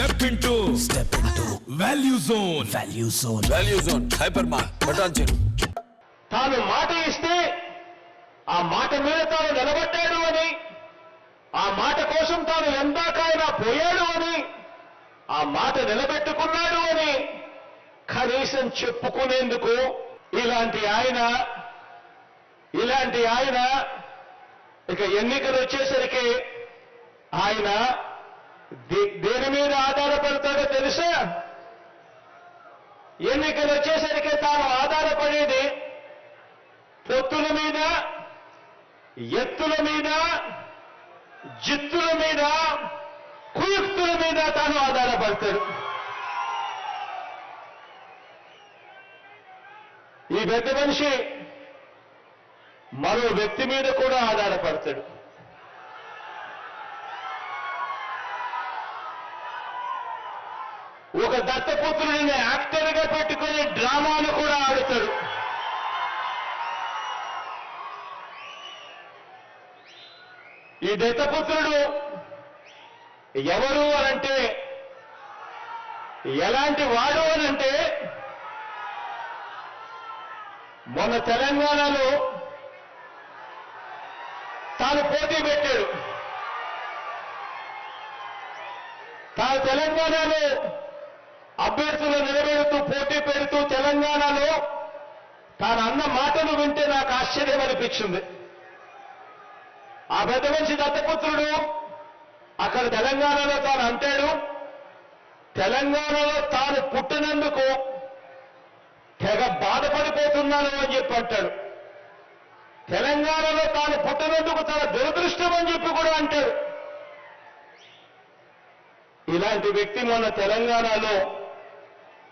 Step into step into value zone value zone value zone hyper మార్ బటాన్ చెరు తాను మాట ఇస్తే ఆ మాట మీద తాను నిలబడ్డాడు అని ఆ మాట కోసం తాను ఎందాకైనా పోయాడు అని ఆ మాట నిలబెట్టుకున్నాడు అని కనీసం చెప్పుకునేందుకు ఇలాంటి ఆయన ఇలాంటి ఆయన ఇక ఎన్నికలు వచ్చేసరికి ఆయన దేని మీద ఆధారపడతాడో తెలుసా? ఎన్నికలు వచ్చేసరికి తాను ఆధారపడేది పొత్తుల మీద ఎత్తుల మీద జిత్తుల మీద కుయుక్తుల మీద తాను ఆధారపడతాడు. ఈ పెద్ద మనిషి మరో వ్యక్తి మీద కూడా ఆధారపడతాడు. ఒక దత్తపుత్రుడిని యాక్టర్గా పెట్టుకుని డ్రామాను కూడా ఆడుతాడు. ఈ దత్తపుత్రుడు ఎవరు అనంటే ఎలాంటి వాడు అనంటే మొన్న తెలంగాణలో తాను పోటీ పెట్టాడు. తాను తెలంగాణలో అభ్యర్థులు నిలబెడుతూ పోటీ పెడుతూ తెలంగాణలో తాను అన్న మాటలు వింటే నాకు ఆశ్చర్యం అనిపించింది. ఆ పెద్ద మనిషి దత్తపుత్రుడు అక్కడ తెలంగాణలో తాను అంటాడు తెలంగాణలో తాను పుట్టినందుకు తెగ బాధపడిపోతున్నాను అని చెప్పి అంటాడు. తెలంగాణలో తాను పుట్టినందుకు తన దురదృష్టం అని చెప్పి కూడా అంటాడు. ఇలాంటి వ్యక్తి మొన్న తెలంగాణలో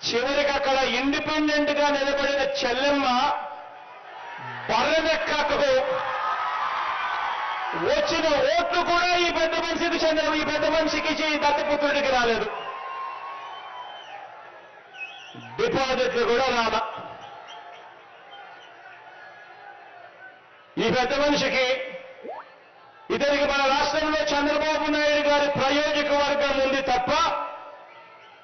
చివరికి అక్కడ ఇండిపెండెంట్గా నిలబడిన చెల్లెమ్మ బర్రెనెక్కకు వచ్చిన ఓట్లు కూడా ఈ పెద్ద మనిషికి చెందిన ఈ పెద్ద మనిషికి ఇచ్చి ఈ దత్తపుత్రుడికి రాలేదు. డిపాజిట్లు కూడా రాల. ఈ పెద్ద మనిషికి ఇతనికి మన రాష్ట్రంలో చంద్రబాబు నాయుడు గారి ప్రయోజక వర్గం ఉంది తప్ప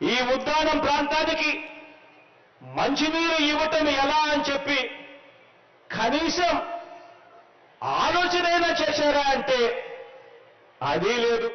ఈ ఉద్దానం ప్రాంతానికి మంచినీరు ఇవ్వటం ఎలా అని చెప్పి కనీసం ఆలోచనైనా చేశారా అంటే అది లేదు.